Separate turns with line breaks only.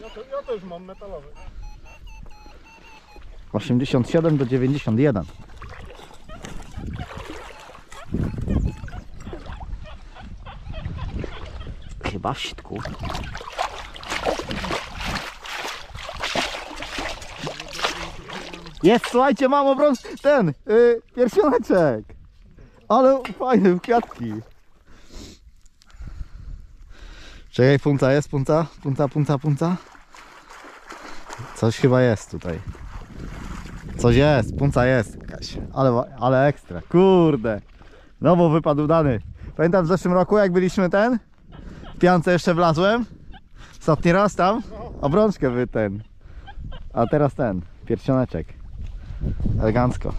Ja to, ja to już mam metalowy.
87 do 91. Chyba w sitku. Jest, słuchajcie, mam obrąc ten, yy, pierścioneczek. Ale fajny, w kwiatki. Czekaj, punca jest, punca, punca, punca, punca. Coś chyba jest tutaj. Coś jest, punca jest. Ale, ale ekstra, kurde. Znowu wypadł dany. Pamiętam w zeszłym roku jak byliśmy ten? W piance jeszcze wlazłem. Ostatni raz tam. Obrączkę wy ten. A teraz ten, pierścioneczek. Elegancko.